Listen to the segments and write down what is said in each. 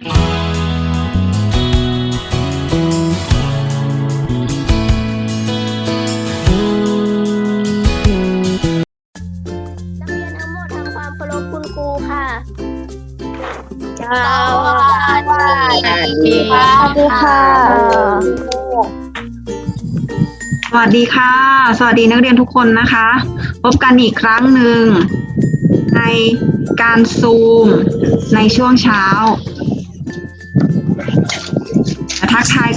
สวัสดีค่ะสวัสดีค่ะ สวัสดีค่ะ สวัสดีนักเรียนทุกคนนะคะ พบกันอีกครั้งหนึ่งในการซูมในช่วงเช้ามา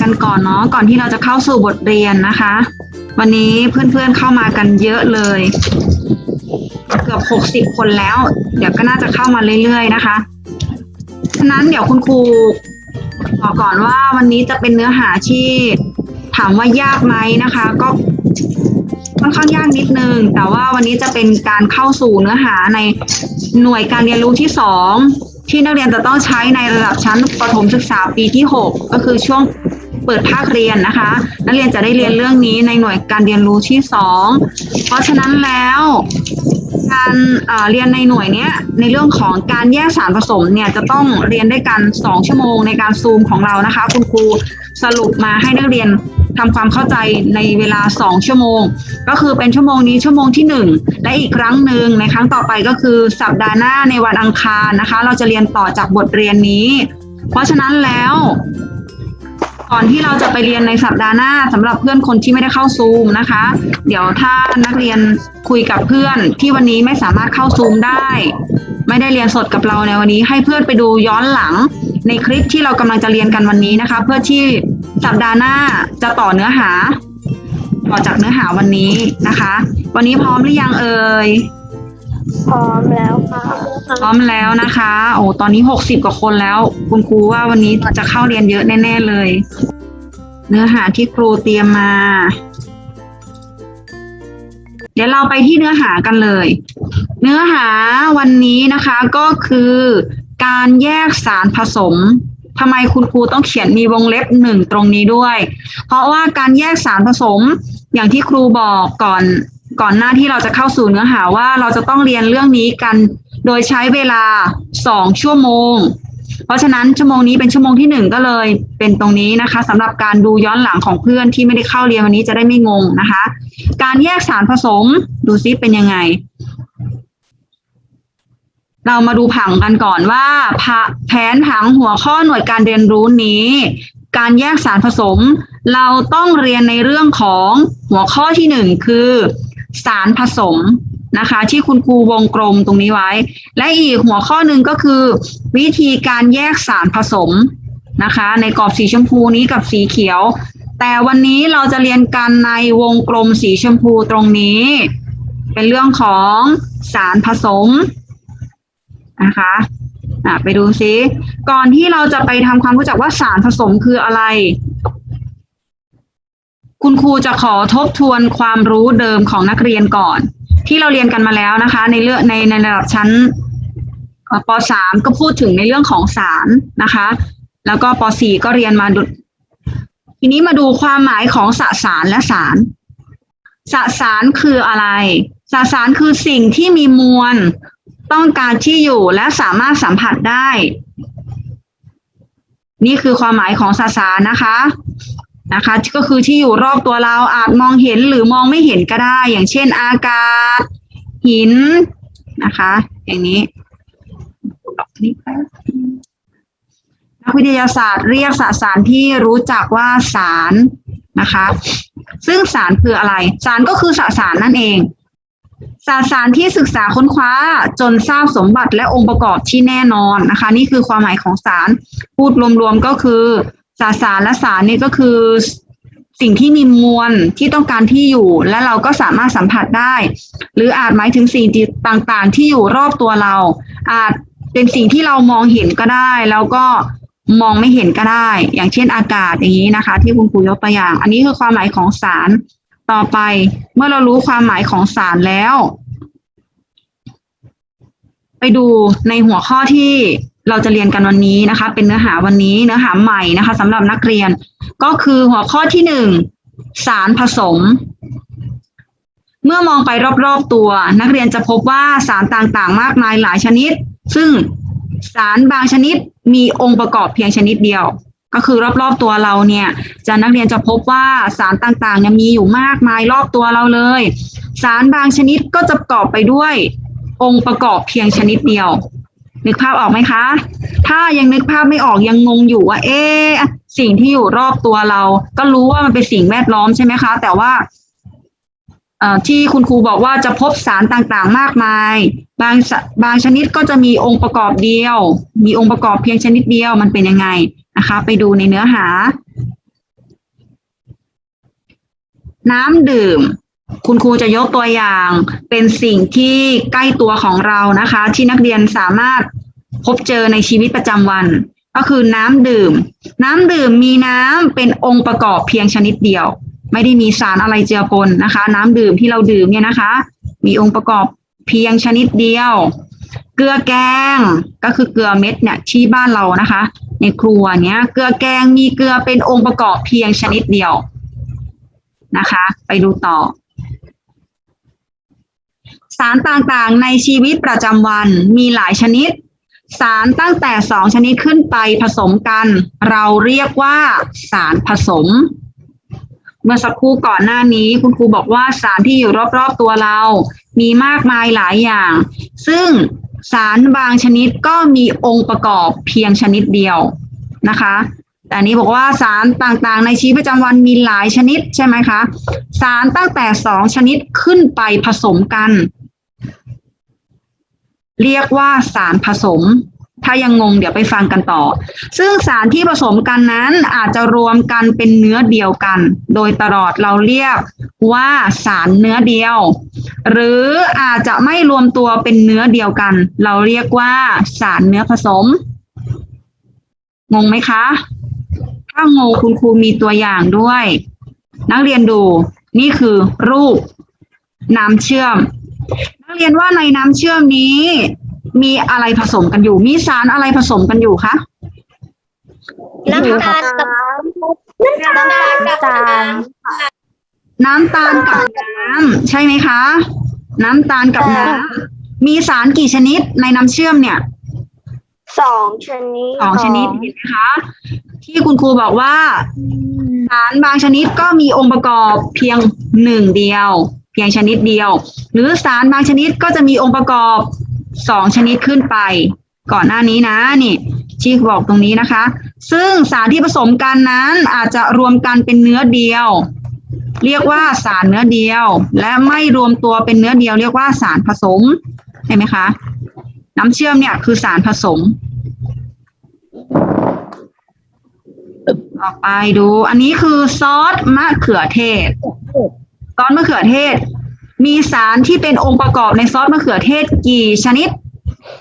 กันก่อนเนาะก่อนที่เราจะเข้าสู่บทเรียนนะคะ วันนี้เพื่อนๆเข้ามากันเยอะเลย เกือบหกสิบคนแล้ว เดี๋ยวก็น่าจะเข้ามาเรื่อยๆนะคะฉะนั้นเดี๋ยวคุณครูบอกก่อนว่าวันนี้จะเป็นเนื้อหาที่ถามว่ายากไหมนะคะ ก็ค่อนข้างยากนิดนึง แต่ว่าวันนี้จะเป็นการเข้าสู่เนื้อหาในหน่วยการเรียนรู้ที่สองที่นักเรียนจะต้องใช้ในระดับชั้นประถมศึกษาปีที่หกก็คือช่วง เปิดภาคเรียนนะคะ นักเรียนจะได้เรียนเรื่องนี้ในหน่วยการเรียนรู้ที่สองเพราะฉะนั้นแล้วการเรียนในหน่วยเนี้ยในเรื่องของการแยกสารผสมเนี่ยจะต้องเรียนด้วยกัน 2 ชั่วโมงในการซูมของเรานะคะ คุณครูสรุปมาให้นักเรียนทำความเข้าใจในเวลา 2 ชั่วโมง ก็คือเป็นชั่วโมงนี้ชั่วโมงที่ 1 และอีกครั้งหนึ่งในครั้งต่อไปก็คือสัปดาห์หน้าในวันอังคารนะคะ เราจะเรียนต่อจากบทเรียนนี้ เพราะฉะนั้นแล้ว ก่อนที่เราจะไปเรียนในสัปดาห์หน้าสำหรับเพื่อนคนที่ไม่ได้เข้าซูมนะคะ เดี๋ยวถ้านักเรียนคุยกับเพื่อนที่วันนี้ไม่สามารถเข้าซูมได้ ไม่ได้เรียนสดกับเราในวันนี้ ให้เพื่อนไปดูย้อนหลังในคลิปที่เรากำลังจะเรียนกันวันนี้นะคะ เพื่อที่สัปดาห์หน้าจะต่อเนื้อหา ต่อจากเนื้อหาวันนี้นะคะ วันนี้พร้อมหรือยังเอ่ย พร้อมแล้วค่ะพร้อมแล้วนะคะ โอ้ตอนนี้หกสิบกว่าคนแล้ว คุณครูว่าวันนี้จะเข้าเรียนเยอะแน่ ๆ เลย เนื้อหาที่ครูเตรียมมา เดี๋ยวเราไปที่เนื้อหากันเลย เนื้อหาวันนี้นะคะก็คือการแยกสารผสมทำไมคุณครูต้องเขียนมีวงเล็บหนึ่งตรงนี้ด้วย เพราะว่าการแยกสารผสมอย่างที่ครูบอกก่อน ก่อนหน้าที่เราจะเข้าสู่เนื้อหาว่าเราจะต้องเรียนเรื่องนี้กันโดยใช้เวลาสองชั่วโมง เพราะฉะนั้นชั่วโมงนี้เป็นชั่วโมงที่หนึ่งก็เลยเป็นตรงนี้นะคะสำหรับการดูย้อนหลังของเพื่อนที่ไม่ได้เข้าเรียนวันนี้จะได้ไม่งงนะคะ การแยกสารผสมดูซิเป็นยังไง เรามาดูผังกันก่อนว่าแผนผังหัวข้อหน่วยการเรียนรู้นี้ การแยกสารผสม เราต้องเรียนในเรื่องของหัวข้อที่หนึ่งคือ สารผสมนะคะ ที่คุณครูวงกลมตรงนี้ไว้ และอีกหัวข้อหนึ่งก็คือ วิธีการแยกสารผสมนะคะ ในกรอบสีชมพูนี้กับสีเขียว แต่วันนี้เราจะเรียนกันในวงกลมสีชมพูตรงนี้ เป็นเรื่องของสารผสมนะคะอะไปดูซิ ก่อนที่เราจะไปทำความรู้จักว่าสารผสมคืออะไร คุณครูจะขอทบทวนความรู้เดิมของนักเรียนก่อน ที่เราเรียนกันมาแล้วนะคะ ในเรื่องในในระดับชั้นป .3 ก็พูดถึงในเรื่องของสารนะคะ แล้วก็ป .4 ก็เรียนมาดุทีนี้มาดูความหมายของสสารและสารสสารคืออะไรสสารคือสิ่งที่มีมวล ต้องการที่อยู่และสามารถสัมผัสได้ นี่คือความหมายของสสารนะคะ นะคะ ก็คือที่อยู่รอบตัวเราอาจมองเห็นหรือมองไม่เห็นก็ได้ อย่างเช่นอากาศ หินนะคะ อย่างนี้นักวิทยาศาสตร์เรียกสสารที่รู้จักว่าสารนะคะ ซึ่งสารคืออะไร สารก็คือสสารนั่นเองสสารที่ศึกษาค้นคว้าจนทราบสมบัติและองค์ประกอบที่แน่นอนนะคะ นี่คือความหมายของสารพูดรวมๆก็คือ สสารและสารนี่ก็คือสิ่งที่มีมวลที่ต้องการที่อยู่ และเราก็สามารถสัมผัสได้ หรืออาจหมายถึงสิ่งต่างๆ ที่อยู่รอบตัวเรา อาจเป็นสิ่งที่เรามองเห็นก็ได้ แล้วก็มองไม่เห็นก็ได้ อย่างเช่นอากาศอย่างนี้นะคะ ที่คุณครูยกตัวอย่าง อันนี้คือความหมายของสารต่อไป เมื่อเรารู้ความหมายของสารแล้ว ไปดูในหัวข้อที่ เราจะเรียนกันวันนี้นะคะ เป็นเนื้อหาวันนี้เนื้อหาใหม่นะคะสำหรับนักเรียนก็คือหัวข้อที่หนึ่งสารผสม เมื่อมองไปรอบๆตัว นักเรียนจะพบว่าสารต่างๆ มากมายหลายชนิด ซึ่งสารบางชนิดมีองค์ประกอบเพียงชนิดเดียว ก็คือรอบๆตัวเราเนี่ยจะนักเรียนจะพบว่าสารต่างๆเนี่ยมีอยู่มากมายรอบตัวเราเลย สารบางชนิดก็จะประกอบไปด้วยองค์ประกอบเพียงชนิดเดียว นึกภาพออกไหมคะ ถ้ายังนึกภาพไม่ออกยังงงอยู่ว่า เอ๊สิ่งที่อยู่รอบตัวเรา ก็รู้ว่ามันเป็นสิ่งแวดล้อมใช่ไหมคะ แต่ว่าที่คุณครูบอกว่าจะพบสารต่างๆ มากมาย บางสบางชนิดก็จะมีองค์ประกอบเดียว มีองค์ประกอบเพียงชนิดเดียวมันเป็นยังไงนะคะ ไปดูในเนื้อหา น้ำดื่ม คุณครูจะยกตัวอย่างเป็นสิ่งที่ใกล้ตัวของเรานะคะ ที่นักเรียนสามารถพบเจอในชีวิตประจำวัน ก็คือน้ำดื่ม น้ำดื่มมีน้ำเป็นองค์ประกอบเพียงชนิดเดียว ไม่ได้มีสารอะไรเจือปนนะคะ น้ำดื่มที่เราดื่มเนี่ยนะคะ มีองค์ประกอบเพียงชนิดเดียว เกลือแกงก็คือเกลือเม็ดเนี่ยที่บ้านเรานะคะ ในครัวเนี้ยเกลือแกงมีเกลือเป็นองค์ประกอบเพียงชนิดเดียวนะคะ ไปดูต่อ สารต่างๆ ในชีวิตประจำวันมีหลายชนิด สารตั้งแต่สองชนิดขึ้นไปผสมกัน เราเรียกว่าสารผสม เมื่อสักครู่ก่อนหน้านี้คุณครูบอกว่าสารที่อยู่รอบๆตัวเรา มีมากมายหลายอย่าง ซึ่งสารบางชนิดก็มีองค์ประกอบเพียงชนิดเดียวนะคะ แต่นนี้บอกว่าสารต่างๆ ในชีวิตประจำวันมีหลายชนิดใช่ไหมคะ สารตั้งแต่สองชนิดขึ้นไปผสมกัน เรียกว่าสารผสม ถ้ายังงงเดี๋ยวไปฟังกันต่อ ซึ่งสารที่ผสมกันนั้นอาจจะรวมกันเป็นเนื้อเดียวกัน โดยตลอดเราเรียกว่าสารเนื้อเดียว หรืออาจจะไม่รวมตัวเป็นเนื้อเดียวกัน เราเรียกว่าสารเนื้อผสม งงไหมคะ ถ้างงคุณครูมีตัวอย่างด้วย นักเรียนดูนี่คือรูปน้ำเชื่อม เรียนว่าในน้ำเชื่อมนี้ มีอะไรผสมกันอยู่ มีสารอะไรผสมกันอยู่คะน้ำตาลกับน้ำตาลกับน้ำน้ำตาลกับน้ำใช่ไหมคะ น้ำตาลกับน้ำมีสารกี่ชนิดในน้ำเชื่อมเนี่ยสองชนิดสองชนิดเห็นไหมคะ ที่คุณครูบอกว่า สารบางชนิดก็มีองค์ประกอบเพียงหนึ่งเดียว เพียงชนิดเดียว หรือสารบางชนิดก็จะมีองค์ประกอบสองชนิดขึ้นไป ก่อนหน้านี้นะนี่ที่บอกตรงนี้นะคะ ซึ่งสารที่ผสมกันนั้นอาจจะรวมกันเป็นเนื้อเดียว เรียกว่าสารเนื้อเดียว และไม่รวมตัวเป็นเนื้อเดียว เรียกว่าสารผสมใช่ไหมคะ น้ำเชื่อมเนี่ยคือสารผสมต่อไปดู อันนี้คือซอสมะเขือเทศ ซอสมะเขือเทศ มีสารที่เป็นองค์ประกอบในซอสมะเขือเทศกี่ชนิด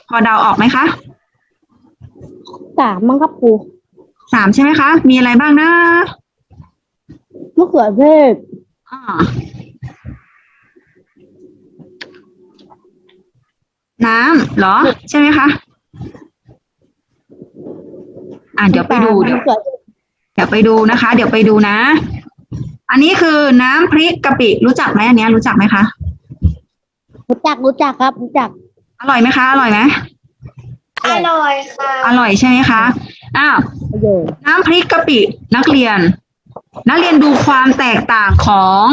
พอเดาออกไหมคะสามมั้งครับครูสามใช่ไหมคะ มีอะไรบ้างนะมะเขือเทศอ่าน้ำเหรอ ใช่ไหมคะอ่าเดี๋ยวไปดูเดี๋ยวมะเขือเทศเดี๋ยวไปดูนะคะ เดี๋ยวไปดูนะ อันนี้คือน้ำพริกกะปิรู้จักไหมอันเนี้ยรู้จักไหมคะรู้จักรู้จักครับรู้จักอร่อยไหมคะอร่อยไหมอร่อยค่ะอร่อยใช่ไหมคะอ้าวประโยชน์น้ำพริกกะปินักเรียน นักเรียนดูความแตกต่างของ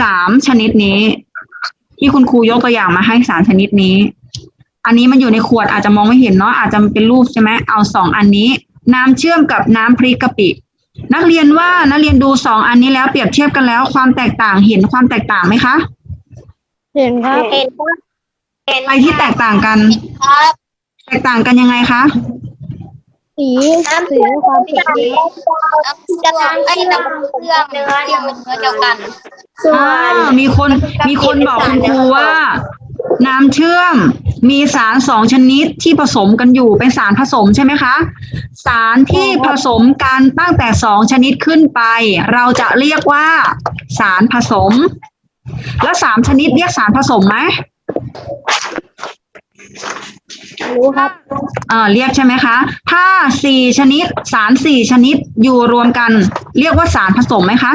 สามชนิดนี้ ที่คุณครูยกตัวอย่างมาให้สามชนิดนี้ อันนี้มันอยู่ในขวดอาจจะมองไม่เห็นเนาะอาจจะเป็นรูปใช่ไหมเอาสองอันนี้ น้ำเชื่อมกับน้ำพริกกะปิ นักเรียนว่านักเรียนดูสองอันนี้แล้วเปรียบเทียบกันแล้ว ความแตกต่างเห็นความแตกต่างไหมคะเห็นครับเห็นเห็นอะไรที่แตกต่างกันครับแตกต่างกันยังไงคะสีสีความสีจะทำไอ้น้ำเครื่องเนื้อที่มันเนื้อเดียวกันส่วอ่านมีคนมีคนบอกคุณครูว่า น้ำเชื่อมมีสารสองชนิดที่ผสมกันอยู่เป็นสารผสมใช่ไหมคะ สารที่ผสมกันตั้งแต่สองชนิดขึ้นไป เราจะเรียกว่า สารผสม แล้วสามชนิดเรียกสารผสมไหมรู้ครับเออเรียกใช่ไหมคะ ถ้าสี่ชนิด สารสี่ชนิดอยู่รวมกัน เรียกว่าสารผสมไหมคะ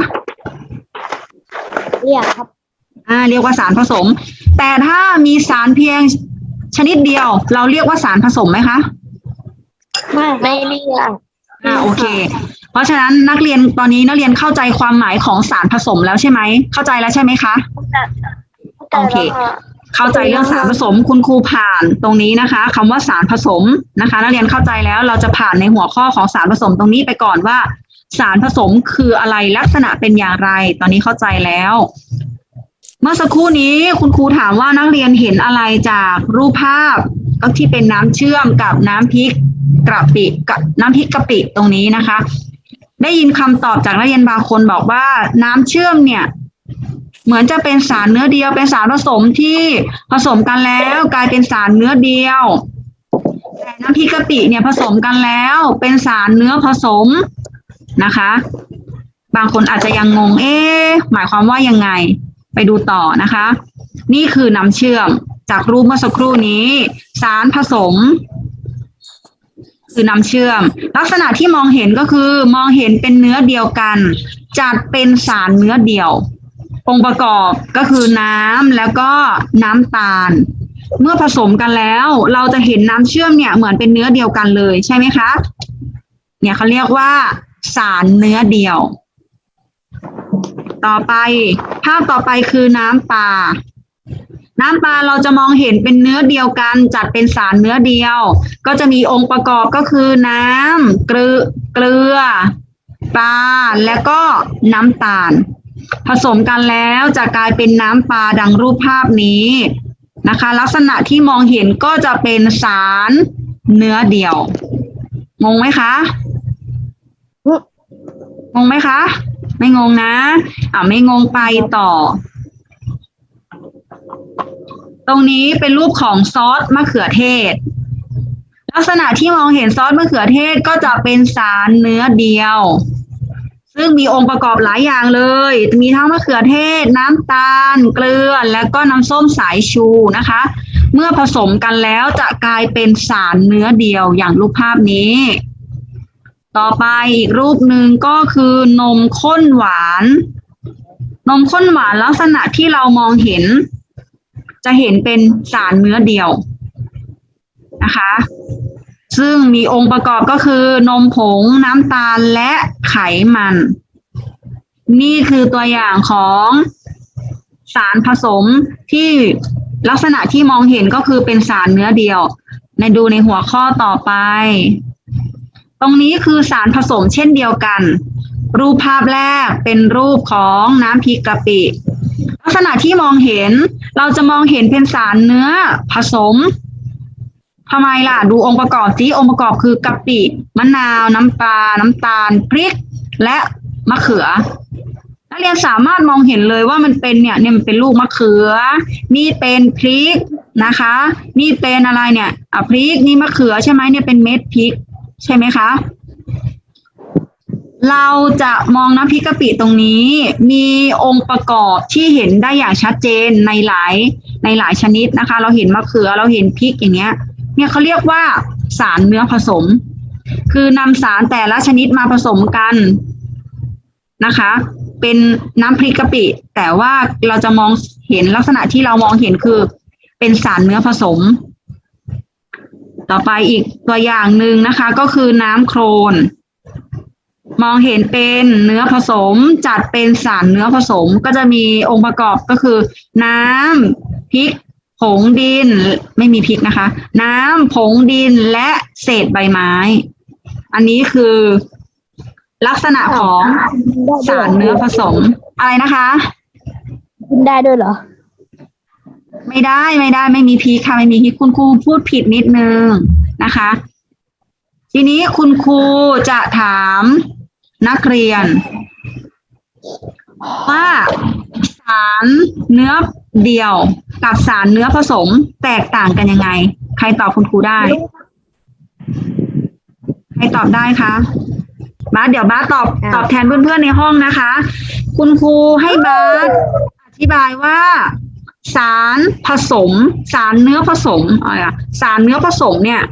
เรียกครับ อ่าเรียกว่าสารผสม แต่ถ้ามีสารเพียงชนิดเดียว เราเรียกว่าสารผสมไหมคะไม่ไม่เรียกอ่าโอเค เพราะฉะนั้นนักเรียนตอนนี้นักเรียนเข้าใจความหมายของสารผสมแล้วใช่ไหมเข้าใจแล้วใช่ไหมคะโอเค เข้าใจเรื่องสารผสมคุณครูผ่านตรงนี้นะคะคำว่าสารผสมนะคะ นักเรียนเข้าใจแล้วเราจะผ่านในหัวข้อของสารผสมตรงนี้ไปก่อนว่า สารผสมคืออะไรลักษณะเป็นอย่างไร ตอนนี้เข้าใจแล้ว เมื่อสักครู่นี้คุณครูถามว่านักเรียนเห็นอะไรจากรูปภาพก็ที่เป็นน้ำเชื่อมกับน้ำพริกกะปิกับน้ำพริกกะปิตรงนี้นะคะ ได้ยินคำตอบจากนักเรียนบางคนบอกว่าน้ำเชื่อมเนี่ย เหมือนจะเป็นสารเนื้อเดียวเป็นสารผสมที่ผสมกันแล้วกลายเป็นสารเนื้อเดียวแต่น้ำพริกกะปิเนี่ยผสมกันแล้วเป็นสารเนื้อผสมนะคะ บางคนอาจจะยังงงเอ๊ะหมายความว่ายังไง ไปดูต่อนะคะ นี่คือน้ำเชื่อมจากรูปเมื่อสักครู่นี้ สารผสม คือน้ำเชื่อม ลักษณะที่มองเห็นก็คือมองเห็นเป็นเนื้อเดียวกัน จัดเป็นสารเนื้อเดียว องค์ประกอบก็คือน้ำแล้วก็น้ำตาล เมื่อผสมกันแล้ว เราจะเห็นน้ำเชื่อมเนี่ยเหมือนเป็นเนื้อเดียวกันเลยใช่ไหมคะ เนี่ยเขาเรียกว่า สารเนื้อเดียว ต่อไป ภาพต่อไปคือน้ำปลา น้ำปลาเราจะมองเห็นเป็นเนื้อเดียวกัน จัดเป็นสารเนื้อเดียว ก็จะมีองค์ประกอบก็คือน้ำเกลือเกลือ ปลา แล้วก็น้ำตาล ผสมกันแล้วจะกลายเป็นน้ำปลาดังรูปภาพนี้นะคะ ลักษณะที่มองเห็นก็จะเป็นสารเนื้อเดียว งงไหมคะ งงไหมคะ ไม่งงนะ อ่าไม่งงไปต่อ ตรงนี้เป็นรูปของซอสมะเขือเทศ ลักษณะที่มองเห็นซอสมะเขือเทศก็จะเป็นสารเนื้อเดียว ซึ่งมีองค์ประกอบหลายอย่างเลย มีทั้งมะเขือเทศ น้ำตาล เกลือ แล้วก็น้ำส้มสายชูนะคะ เมื่อผสมกันแล้วจะกลายเป็นสารเนื้อเดียวอย่างรูปภาพนี้ ต่อไปอีกรูปหนึ่งก็คือนมข้นหวาน นมข้นหวานลักษณะที่เรามองเห็น จะเห็นเป็นสารเนื้อเดียวนะคะ ซึ่งมีองค์ประกอบก็คือนมผงน้ำตาลและไขมัน นี่คือตัวอย่างของสารผสมที่ลักษณะที่มองเห็นก็คือเป็นสารเนื้อเดียว ในดูในหัวข้อต่อไป ตรงนี้คือสารผสมเช่นเดียวกัน รูปภาพแรกเป็นรูปของน้ำพริกกะปิ ลักษณะที่มองเห็นเราจะมองเห็นเป็นสารเนื้อผสมทำไมล่ะ ดูองค์ประกอบสิองค์ประกอบคือกะปิมะนาว น้ำปลา น้ำตาล พริก และมะเขือ นักเรียนสามารถมองเห็นเลยว่ามันเป็นเนี่ยเนี่ยมันเป็นลูกมะเขือ นี่เป็นพริกนะคะ นี่เป็นอะไรเนี่ยอะพริกนี่มะเขือใช่ไหมเนี่ยเป็นเม็ดพริก ใช่ไหมคะ เราจะมองน้ำพริกกะปิตรงนี้ มีองค์ประกอบที่เห็นได้อย่างชัดเจนในหลายในหลายชนิดนะคะ เราเห็นมะเขือเราเห็นพริกอย่างเงี้ย เนี่ยเขาเรียกว่าสารเนื้อผสม คือนำสารแต่ละชนิดมาผสมกันนะคะ เป็นน้ำพริกกะปิ แต่ว่าเราจะมองเห็นลักษณะที่เรามองเห็นคือ เป็นสารเนื้อผสม ต่อไปอีกตัวอย่างหนึ่งนะคะ ก็คือน้ำโครน มองเห็นเป็นเนื้อผสมจัดเป็นสารเนื้อผสมก็จะมีองค์ประกอบก็คือ น้ำพริก ผงดิน ไม่มีพริกนะคะ น้ำผงดินและเศษใบไม้ อันนี้คือลักษณะของสารเนื้อผสมอะไรนะคะ กินได้ด้วยเหรอ ไม่ได้ไม่ได้ไม่มีพริกค่ะไม่มีพริกคุณครูพูดผิดนิดนึงนะคะ ทีนี้คุณครูจะถามนักเรียน ว่าสารเนื้อเดียวกับสารเนื้อผสมแตกต่างกันยังไง ใครตอบคุณครูได้ ใครตอบได้คะบ้าสเดี๋ยวบ้าสตอบอ่าตอบแทนเพื่อนๆในห้องนะคะ คุณครูให้บ้าสอธิบายว่า สารผสม สารเนื้อผสมอะไรอะสารเนื้อผสมเนี่ย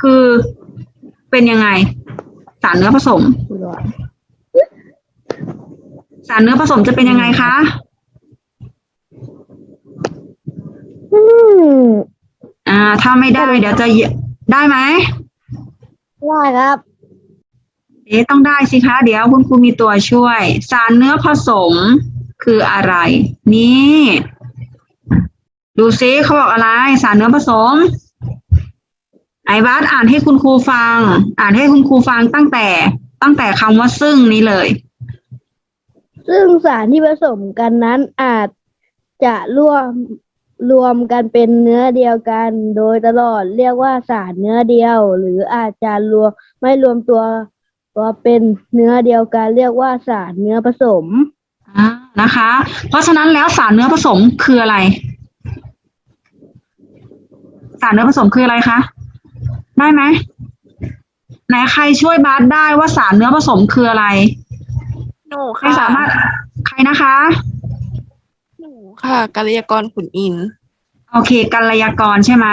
คือเป็นยังไง สารเนื้อผสม สารเนื้อผสมจะเป็นยังไงคะอืมอ่า ถ้าไม่ได้เดี๋ยวจะเยได้ไหมได้ครับ เอ๊ะต้องได้สิคะ เดี๋ยวคุณครูมีตัวช่วย สารเนื้อผสมคืออะไร นี่ ดูซิเขาบอกอะไร สารเนื้อผสม ไอ้บัสอ่านให้คุณครูฟัง อ่านให้คุณครูฟังตั้งแต่ ตั้งแต่คำว่าซึ่งนี้เลย ซึ่งสารที่ผสมกันนั้นอาจจะร่วมรวมกันเป็นเนื้อเดียวกัน โดยตลอดเรียกว่าสารเนื้อเดียว หรืออาจจะรวมไม่รวมตัวตัวเป็นเนื้อเดียวกัน เรียกว่าสารเนื้อผสมอ่านะคะ เพราะฉะนั้นแล้วสารเนื้อผสมคืออะไร สารเนื้อผสมคืออะไรคะ ได้ไหมไหนใครช่วยบาสได้ว่าสารเนื้อผสมคืออะไร หนูใครค่ะสามารถใครนะคะ หนูค่ะกัลยากรขุนอินทร์โอเคกัลยากรใช่ไหม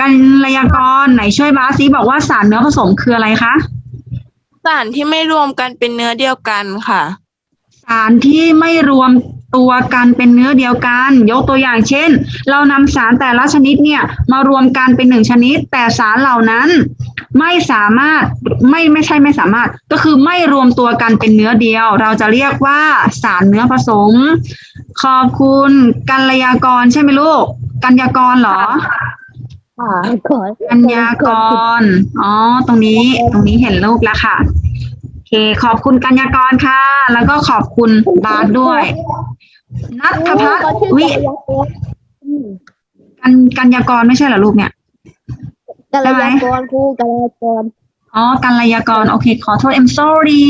กัลยากรไหนช่วยบาสซิบอกว่าสารเนื้อผสมคืออะไรคะ สารที่ไม่รวมกันเป็นเนื้อเดียวกันค่ะ สารที่ไม่รวมตัวกันเป็นเนื้อเดียวกัน ยกตัวอย่างเช่น เรานำสารแต่ละชนิดเนี่ยมารวมกันเป็นหนึ่งชนิด แต่สารเหล่านั้นไม่สามารถไม่ไม่ใช่ไม่สามารถ ก็คือไม่รวมตัวกันเป็นเนื้อเดียว เราจะเรียกว่าสารเนื้อผสม ขอบคุณกัลยากรใช่ไหมลูก กัญญากรเหรออ่าก่อนกัญญากรอ๋อตรงนี้ตรงนี้เห็นรูปแล้วค่ะโอ เค ขอบคุณกัญญากรค่ะ แล้วก็ขอบคุณบาสด้วย นัทพัฒน์วิ กันกัญญากรไม่ใช่เหรอลูกเนี่ย กัลยากรครูกัลยากรอ๋อ กัลยากร โอเค ขอโทษ I'm sorry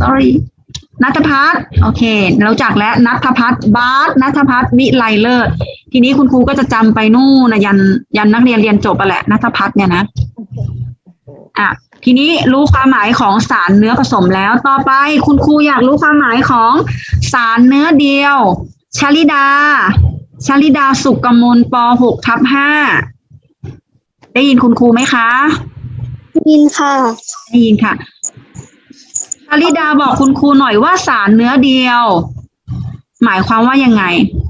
sorry นัทพัฒน์โอเคเราจักแล้วนัทพัฒน์บาสนัทพัฒน์วิไลเลิศทีนี้คุณครูก็จะจำไปนู่นนะยันยันนักเรียนเรียนจบไปแหละนัทพัฒน์เนี่ยนะอะ ทีนี้รู้ความหมายของสารเนื้อผสมแล้ว ต่อไปคุณครูอยากรู้ความหมายของสารเนื้อเดียว ชลิดา ชลิดาสุกกมลป .6 ทับ5ได้ยินคุณครูไหมคะยินค่ะได้ยินค่ะชลิดาบอกคุณครูหน่อยว่าสารเนื้อเดียว หมายความว่ายังไง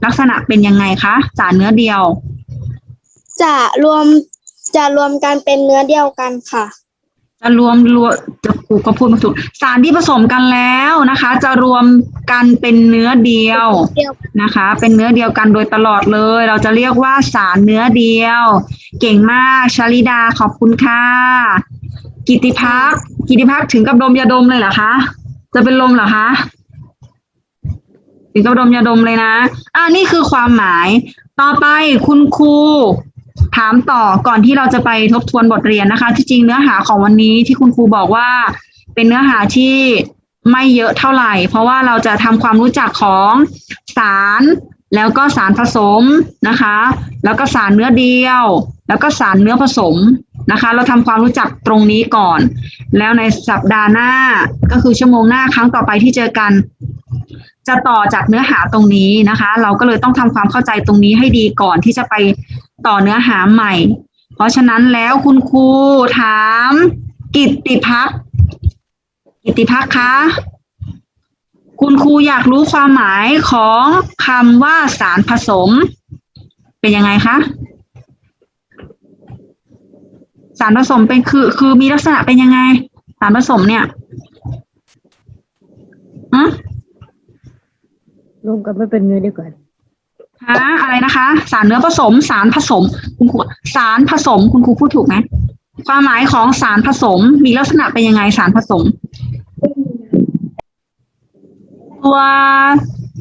ลักษณะเป็นยังไงคะสารเนื้อเดียว จะรวมจะรวมกันเป็นเนื้อเดียวกันค่ะ จะรวมรวมจะครูก็พูดไมาถูกสารที่ผสมกันแล้วนะคะ จะรวมกันเป็นเนื้อเดียวเดียวนะคะ เป็นเนื้อเดียวกันโดยตลอดเลย เราจะเรียกว่าสารเนื้อเดียว เก่งมากชลิดาขอบคุณค่ะกิติพักกิติพักถึงกับดมยาดมเลยเหรอคะ จะเป็นลมเหรอคะถึงกับดมยาดมเลยนะ อ่านี่คือความหมาย ต่อไปคุณครู ถามต่อก่อนที่เราจะไปทบทวนบทเรียนนะคะ ที่จริงเนื้อหาของวันนี้ที่คุณครูบอกว่า เป็นเนื้อหาที่ไม่เยอะเท่าไหร่ เพราะว่าเราจะทำความรู้จักของสารแล้วก็สารผสมนะคะ แล้วก็สารเนื้อเดียว แล้วก็สารเนื้อผสมนะคะ เราทำความรู้จักตรงนี้ก่อน แล้วในสัปดาห์หน้าก็คือชั่วโมงหน้าครั้งต่อไปที่เจอกัน จะต่อจากเนื้อหาตรงนี้นะคะ เราก็เลยต้องทำความเข้าใจตรงนี้ให้ดีก่อนที่จะไป ต่อเนื้อหาใหม่ เพราะฉะนั้นแล้วคุณครูถาม กิตติพักกิตติพักคะคุณครูอยากรู้ความหมายของคำว่าสารผสม เป็นยังไงคะ สารผสมเป็นคือ คือมีลักษณะเป็นยังไง สารผสมเนี่ยฮะรวมกันไม่เป็นเนื้อเดียวกัน อะไรนะคะ สารเนื้อผสม สารผสม คุณครูสารผสม คุณครูพูดถูกไหมความหมายของสารผสมมีลักษณะเป็นยังไงสารผสม ตัว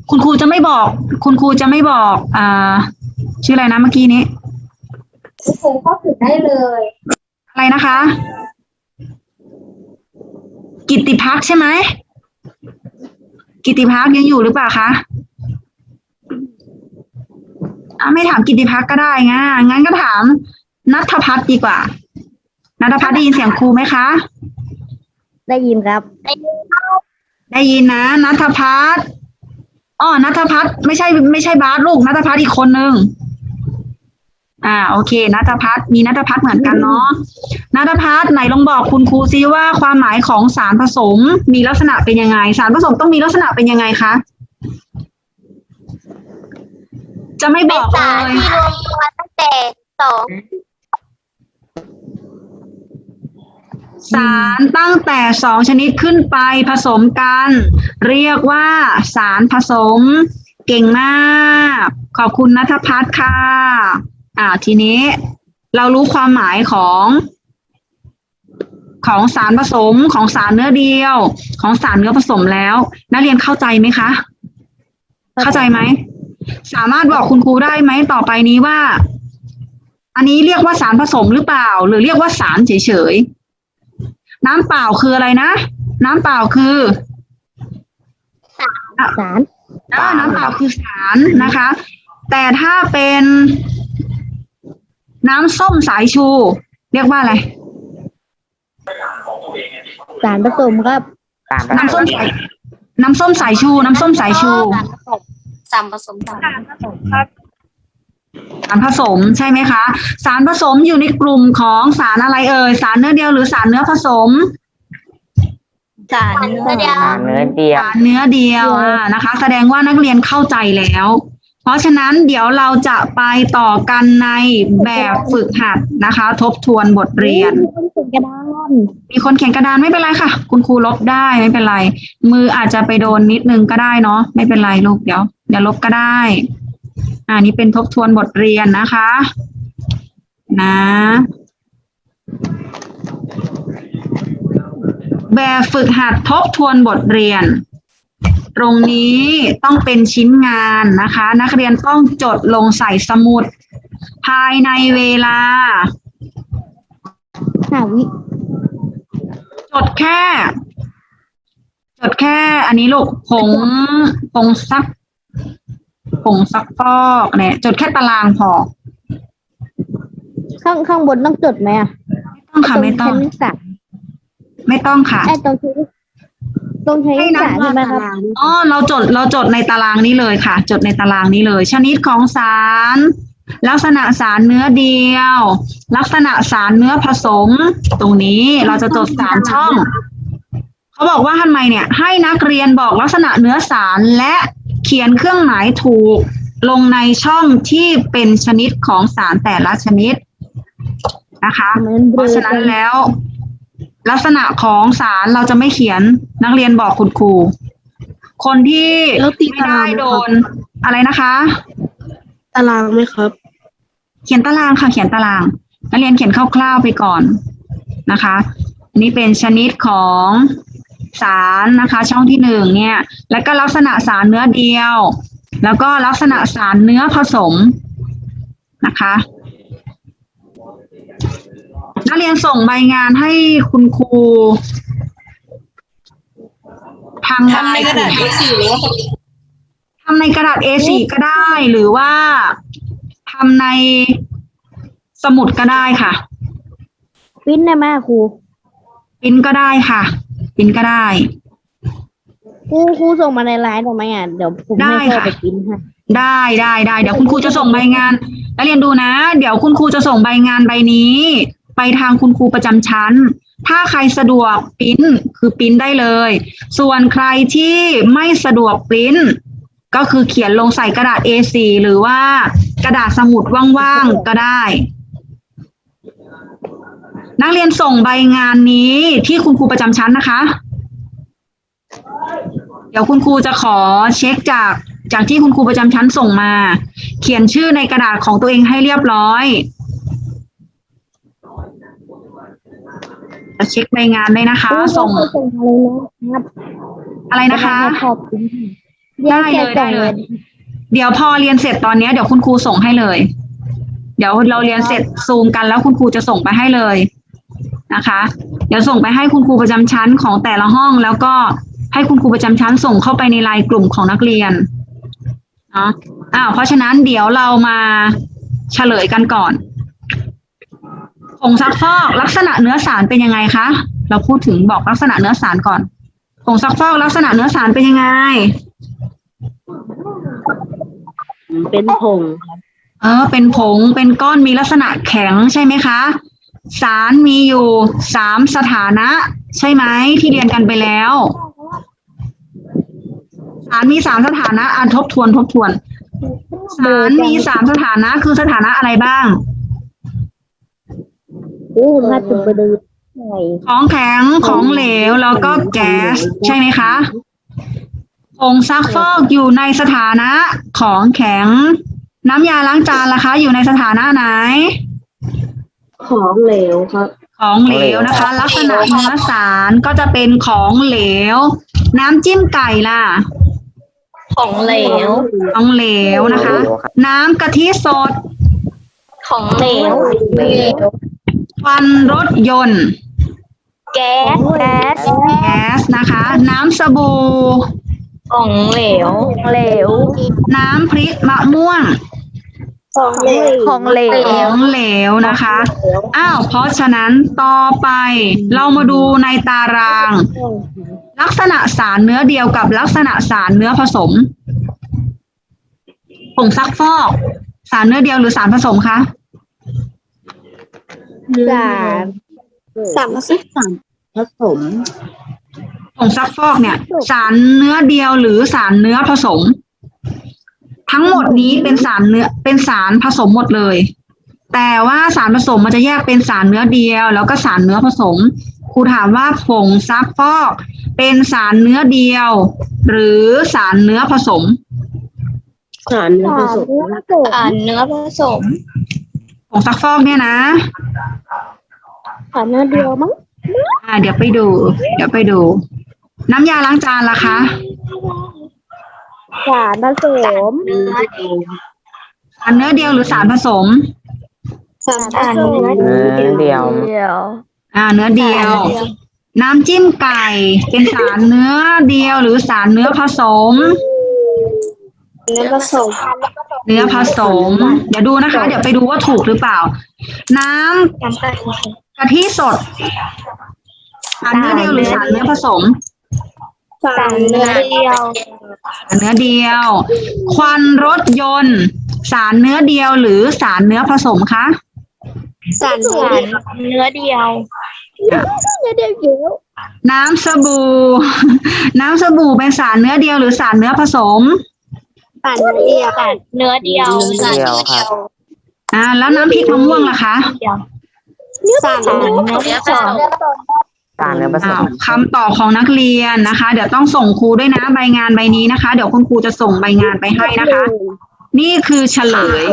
คุณครูจะไม่บอก คุณครูจะไม่บอกอ่าชื่ออะไรนะเมื่อกี้นี้ผมก็ถึงได้เลย อะไรนะคะ กิตติพักษ์ใช่ไหมกิตติพักษ์ยังอยู่หรือเปล่าคะ อะไม่ถามกิตติพักษ์ก็ได้งั้นงั้นก็ถามนัทพัฒน์ดีกว่า นัทพัฒน์ได้ยินเสียงครูไหมคะ ได้ยินครับได้ยินนะนัทพัฒน์อ๋อนัทพัฒน์ไม่ใช่ไม่ใช่บาสลูกนัทพัฒน์อีกคนนึงอ่าโอเคนัทพัฒน์มีนัทพัฒน์เหมือนกันเนาะนัทพัฒน์ไหนลองบอกคุณครูซิว่าความหมายของสารผสมมีลักษณะเป็นยังไง สารผสมต้องมีลักษณะเป็นยังไงคะ จะไม่บเป็นอกเลสารย ที่รวมตัวตั้งแต่สองสารตั้งแต่สองชนิดขึ้นไปผสมกัน เรียกว่า สารผสม เก่งมาก ขอบคุณนัทพัฒน์ค่ะ อ่าทีนี้ เรารู้ความหมายของ ของสารผสมของสารเนื้อเดียว ของสารเนื้อผสมแล้ว นักเรียนเข้าใจไหมคะ เข้าใจไหม สามารถบอกคุณครูได้ไหมต่อไปนี้ว่า อันนี้เรียกว่าสารผสมหรือเปล่า หรือเรียกว่าสารเฉยๆน้ำเปล่าคืออะไรนะ น้ำเปล่าคือสารอ่าน้ำเปล่าคือสารนะคะ แต่ถ้าเป็นน้ำส้มสายชู เรียกว่าอะไร สารผสมครับน้ำส้มสายน้ำส้มสายชู น้ำส้มสายชู สารผสมสารผสมสารสารผสมใช่ไหมคะ สารผสมอยู่ในกลุ่มของสารอะไรเอ่ยสารเนื้อเดียวหรือสารเนื้อผสม สารเนื้อเดียว เนื้อเดียว สารเนื้อเดียวอ่านะคะ แสดงว่านักเรียนเข้าใจแล้ว เพราะฉะนั้นเดี๋ยวเราจะไปต่อกันในแบบฝึกหัดนะคะ ทบทวนบทเรียนมีคนเขียน กระดานมีคนเขียนกระดานไม่เป็นไรค่ะ คุณครูลบได้ไม่เป็นไร มืออาจจะไปโดนนิดนึงก็ได้เนาะไม่เป็นไรลูกเดี๋ยว เดี๋ยวลบก็ได้ อ่านี่เป็นทบทวนบทเรียนนะคะ นะ แบบฝึกหัดทบทวนบทเรียน ตรงนี้ต้องเป็นชิ้นงานนะคะ นักเรียนต้องจดลงใส่สมุด ภายในเวลาห้าวิจดแค่ จดแค่ อันนี้ลูกผงผงซัก ผงซักฟอกเนี่ย จดแค่ตารางพอ ข้างข้างบนต้องจดไหมอะไม่ต้องค่ะไม่ต้องตรงชั้นสามไม่ต้องค่ะ ไอ้ตรงชั้นตรงชั้นสามใช่ไหมครับอ๋อเราจดเราจดในตารางนี้เลยค่ะ จดในตารางนี้เลย ชนิดของสาร ลักษณะสารเนื้อเดียว ลักษณะสารเนื้อผสม ตรงนี้เราจะจดสามช่อง เขาบอกว่าทำไมเนี่ย ให้นักเรียนบอกลักษณะเนื้อสารและเขียนเครื่องหมายถูกลงในช่องที่เป็นชนิดของสารแต่ละชนิดนะคะเหมือนเพเบลราะอฉะนั้กันนแล้ว ลักษณะของสารเราจะไม่เขียนนักเรียนบอกคุณครู คนที่แล้วตีไม่ตารางได้ไหมครับโดนอะไรนะคะ ตารางไหมครับ เขียนตารางค่ะ เขียนตาราง นักเรียนเขียนคร่าวๆไปก่อนนะคะอันนี้เป็นชนิดของ สารนะคะ ช่องที่หนึ่งเนี่ย แล้วก็ลักษณะสารเนื้อเดียว แล้วก็ลักษณะสารเนื้อผสมนะคะนักเรียนส่งใบงานให้คุณครูทางทำในกระดาษ A4 หรือว่าทำในกระดาษ A4 ก็ได้หรือว่าทำในสมุดก็ได้ค่ะปิ้นได้ไหมครู ปริ้นก็ได้ค่ะ ปริ้นก็ได้ ครูครูส่งมาในไลน์ได้ไหมอะเดี๋ยวผมได้ให้พ่อค่ะ ไปปิ้นให้ได้ได้ได้เดี๋ยวคุณครูจะส่งใบงานนักเรียนดูนะ เดี๋ยวคุณครูจะส่งใบงานใบนี้ ไปทางคุณครูประจำชั้น ถ้าใครสะดวกปริ้นคือปริ้นได้เลย ส่วนใครที่ไม่สะดวกปริ้น ก็คือเขียนลงใส่กระดาษ A4 หรือว่ากระดาษสมุดว่างๆก็ได้ นักเรียนส่งใบงานนี้ที่คุณครูประจำชั้นนะคะ เดี๋ยวคุณครูจะขอเช็คจากจากที่คุณครูประจำชั้นส่งมา เขียนชื่อในกระดาษของตัวเองให้เรียบร้อยจะเช็คใบงานด้วยนะคะ ส่งส่งมาเลยนะครับอะไรนะคะให้พ่อปิ้นให้ได้เลยได้เลย เดี๋ยวพอเรียนเสร็จตอนเนี้ยเดี๋ยวคุณครูส่งให้เลย เดี๋ยวเราเรียนเสร็จซูมกันแล้วคุณครูจะส่งไปให้เลย นะคะ เดี๋ยวส่งไปให้คุณครูประจำชั้นของแต่ละห้อง แล้วก็ให้คุณครูประจำชั้นส่งเข้าไปในไลน์กลุ่มของนักเรียนเนาะอ้าวเพราะฉะนั้นเดี๋ยวเรามาเฉลยกันก่อนผงซักฟอกลักษณะเนื้อสารเป็นยังไงคะ เราพูดถึงบอกลักษณะเนื้อสารก่อนผงซักฟอกลักษณะเนื้อสารเป็นยังไง เป็นผง เออ เป็นผง เป็นก้อนมีลักษณะแข็งใช่ไหมคะ สารมีอยู่สามสถานะ ใช่ไหมที่เรียนกันไปแล้วสารมีสามสถานะอ่านทบทวนทบทวน สารมีสามสถานะคือสถานะอะไรบ้างครูผมให้ผมไปดูของแข็งของเหลวแล้วก็แก๊สใช่ไหมคะผงซักฟอกอยู่ในสถานะของแข็ง น้ำยาล้างจานล่ะคะ อยู่ในสถานะไหน ของเหลวครับ ของเหลวนะคะ ลักษณะเนื้อสารก็จะเป็นของเหลว น้ำจิ้มไก่ล่ะ ของเหลว ของเหลวนะคะ น้ำกะทิสด ของเหลวควันรถยนต์ แก๊ส แก๊ส แก๊สนะคะ น้ำสบู่ ของเหลว เหลว น้ำพริกมะม่วง ของเหลว ของเหลขวองเหลวนะคะ อ้าว เพราะฉะนั้นต่อไปเรามาดูในตาราง ลักษณะสารเนื้อเดียวกับลักษณะสารเนื้อผสมผงซักฟอก สารเนื้อเดียวหรือสารผสมคะสารสามสิบผสมผงซักฟอกเนี่ย สารเนื้อเดียวหรือสารเนื้อผสม ทั้งหมดนี้เป็นสารเนื้อเป็นสารผสมหมดเลย แต่ว่าสารผสมมันจะแยกเป็นสารเนื้อเดียว แล้วก็สารเนื้อผสม ครูถามว่าผงซักฟอก เป็นสารเนื้อเดียว หรือสารเนื้อผสม สารเนื้อผสมอ่านเนื้อผสมผงซักฟอกเนี่ยนะสารเนื้อเดียวมั้งอ่า เดี๋ยวไปดู เดี๋ยวไปดู น้ำยาล้างจานล่ะคะ สารผสมเนื้อสารเนื้อเดียวหรือสารผสม สารเนื้อเนื้อเดียวเดียว อ่า เนื้อเดียว น้ำจิ้มไก่ เป็นสารเนื้อเดียวหรือสารเนื้อผสม เนื้อผสม เนื้อผสม เดี๋ยวดูนะคะ เดี๋ยวไปดูว่าถูกหรือเปล่า น้ำน้ำตาลกะทิสด สารเนื้อเดียวหรือสารเนื้อผสม สารเนื้อเดียว สารเนื้อเดียว ควันรถยนต์ สารเนื้อเดียวหรือสารเนื้อผสมคะสารเนื้อเดียวเนื้อเดียวเยอะน้ำสบู่ น้ำสบู่เป็นสารเนื้อเดียวหรือสารเนื้อผสมสารเนื้อเดียวเนื้อเดียวเนื้อเดียวครับอ่า แล้วน้ำพริกมะม่วงล่ะคะสารเนื้อผสม สารเนื้อผสอ้าวมคำตอบของนักเรียนนะคะ เดี๋ยวต้องส่งครูด้วยนะใบงานใบนี้นะคะ เดี๋ยวคุณครูจะส่งใบงานไปให้นะคะ นี่คือเฉลย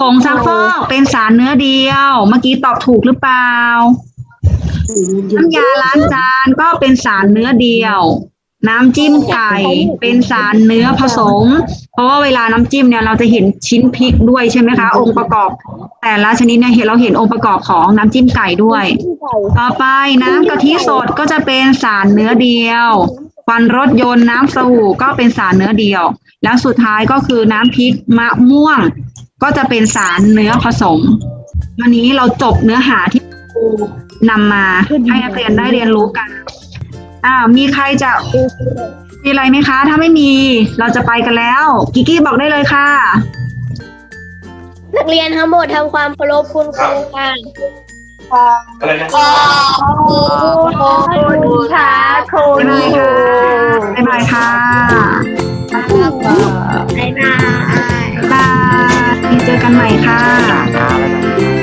ผงซักฟอกเป็นสารเนื้อเดียว เมื่อกี้ตอบถูกหรือเปล่าน้ำยาล้างจานก็เป็นสารเนื้อเดียว น้ำจิ้มไก่เป็นสารเนื้อผสม เพราะว่าเวลาน้ำจิ้มเนี่ยเราจะเห็นชิ้นพริกด้วยใช่ไหมคะ องค์ประกอบ แต่ละชนิดเนี่ยเห็นเราเห็นองค์ประกอบของน้ำจิ้มไก่ด้วย ต่อไปน้ำกะทิสดก็จะเป็นสารเนื้อเดียวควันรถยนต์น้ำสบู่ก็เป็นสารเนื้อเดียว แล้วสุดท้ายก็คือน้ำพริกมะม่วง ก็จะเป็นสารเนื้อผสม วันนี้เราจบเนื้อหาที่ครูนำมาให้นักเรียนได้เรียนรู้กัน อ่ามีใครจะมีอะไรไหมคะ ถ้าไม่มีเราจะไปกันแล้ว กิกกี้บอกได้เลยค่ะ นักเรียนทั้งหมดทำความเคารพคุณครูค่ะอะไรนะขอบคุณค่ะคุบ๊ายณบายค่ะบ๊ายบายค่ะบ๊ายบายบ๊ายบายเจอกันใหม่ค่ะ